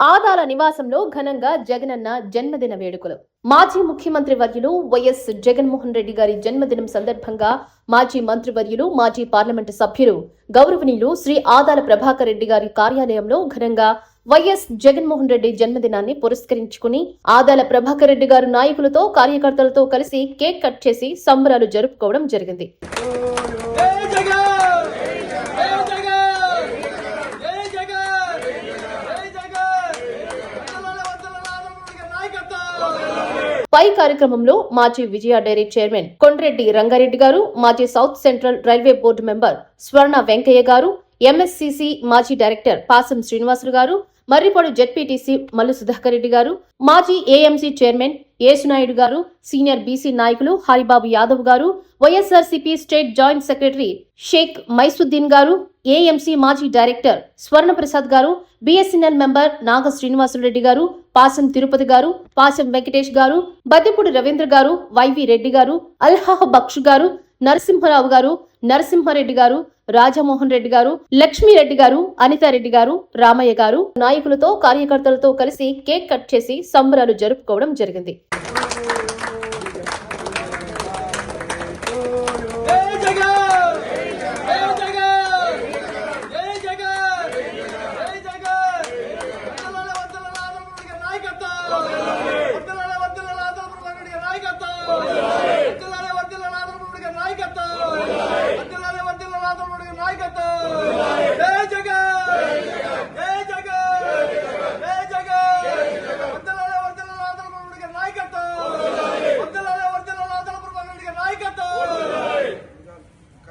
ఆదాల నివాసంలో ఘనంగా జగనన్న జన్మదిన వేడుకలు. మాజీ ముఖ్యమంత్రి వర్యులు వైఎస్ జగన్మోహన్ రెడ్డి గారి జన్మదినం సందర్భంగా మాజీ మంత్రివర్యులు మాజీ పార్లమెంటు సభ్యులు గౌరవనీయులు శ్రీ ఆదాల ప్రభాకర్ రెడ్డి గారి కార్యాలయంలో ఘనంగా వైఎస్ జగన్మోహన్ రెడ్డి జన్మదినాన్ని పురస్కరించుకుని ఆదాల ప్రభాకర్ రెడ్డి గారు నాయకులతో కార్యకర్తలతో కలిసి కేక్ కట్ చేసి సంబరాలు జరుపుకోవడం జరిగింది. పై కార్యక్రమంలో మాజీ విజయ డైరీ చైర్మన్ కొండ్రెడ్డి రంగారెడ్డి గారు మాజీ south central railway board member Swarna Venkaiah గారు ఎంఎస్సిసి మాజీ డైరెక్టర్ పాసం శ్రీనివాసులు గారు మర్రిపాడు జెడ్పీటీసీ మల్లు సుధాకర్ రెడ్డి గారు మాజీ ఏఎంసీ చైర్మన్ యేసునాయుడు గారు సీనియర్ బీసీ నాయకులు హరిబాబు యాదవ్ గారు YSRCP state joint secretary Sheikh Maisuddin గారు ఏఎంసీ మాజీ director Swarnaprasad garu BSNL member నాగ శ్రీనివాసులరెడ్డి గారు పాసం తిరుపతి గారు పాసం వెంకటేష్ గారు బద్దిపూడి రవీంద్ర గారు వైవి రెడ్డి గారు అల్హాహ్ బక్షు గారు నరసింహరావు గారు నరసింహారెడ్డి గారు రాజమోహన్ రెడ్డి గారు లక్ష్మీరెడ్డి గారు అనితారెడ్డి గారు రామయ్య గారు నాయకులతో కార్యకర్తలతో కలిసి కేక్ కట్ చేసి సంబరాలు జరుపుకోవడం జరిగింది.